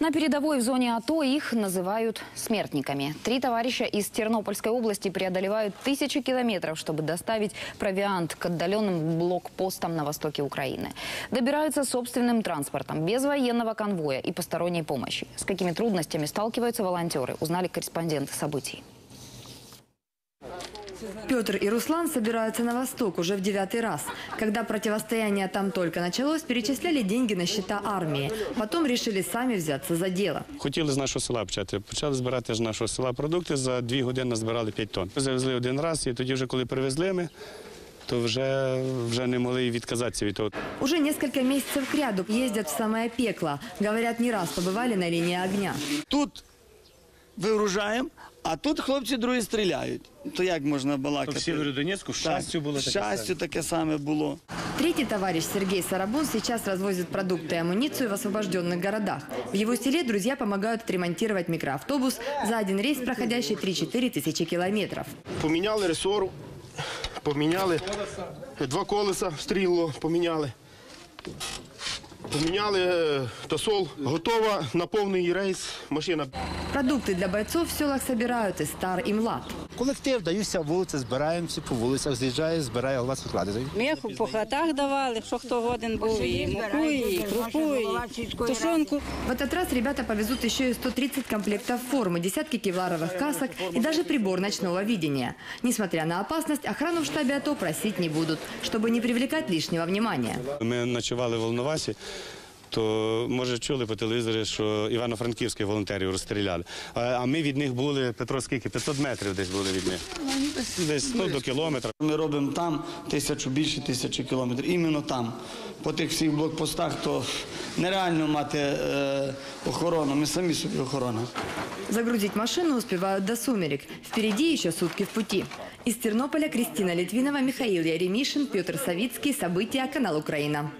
На передовой в зоне АТО их называют смертниками. Три товарища из Тернопольской области преодолевают тысячи километров, чтобы доставить провиант к отдаленным блокпостам на востоке Украины. Добираются собственным транспортом, без военного конвоя и посторонней помощи. С какими трудностями сталкиваются волонтеры, узнали корреспонденты событий. Петр и Руслан собираются на восток уже в девятый раз. Когда противостояние там только началось, перечисляли деньги на счета армии. Потом решили сами взяться за дело. Хотіли з нашого села почати. Почали збирати з нашого села продукти. За дві години збирали 5 тонн. Завезли один раз, і тоді, вже коли привезли ми, то вже, вже не могли відказатися від того. Уже несколько месяцев кряду ездят в самое пекло. Говорят, не раз побывали на линии огня. Тут вигружаємо, а тут хлопці другі стріляють. То як можна балакати? В Сєвєродонецьку щастю було таке Щастю саме. таке саме було. Третий товарищ Сергей Сарабун сейчас развозит продукты и амуницию в освобожденных городах. В его селе друзья помогают отремонтировать микроавтобус за один рейс, проходящий 3-4 тысячи километров. Поміняли ресору, поміняли два колеса, стріло поміняли. Поміняли е, тосол. Готова на повний рейс машина. Продукты для бойцов в селах собирают и стар, и млад. Колектив даюся вулиці, збираємося по вулицях, з'їжджає, збирає голова склади. М'яку по хатах давали, що хто годен був, і муку, і крупу, і тушонку. В этот раз ребята повезут еще и 130 комплектов формы, десятки кевларовых касок и даже прибор ночного видения. Несмотря на опасность, охрану в штабе АТО просить не будут, чтобы не привлекать лишнего внимания. Ми ночували в Волновасі. То може чули по телевізорі, що івано-франківських волонтерів розстріляли. А, а ми від них були Петро скільки? 500 метрів десь були від них. Десь ну, до кілометра. Ми робимо там тисячу більше тисячі кілометрів. Іменно там. По тих всіх блокпостах то нереально мати е, охорону. Ми самі собі охорона. Загрузить машину успевают до сумерек. Впереди еще сутки в пути. Из Тернополя Кристина Литвинова, Михаил Яремишин, Петр Савицкий. События. Канал Украина.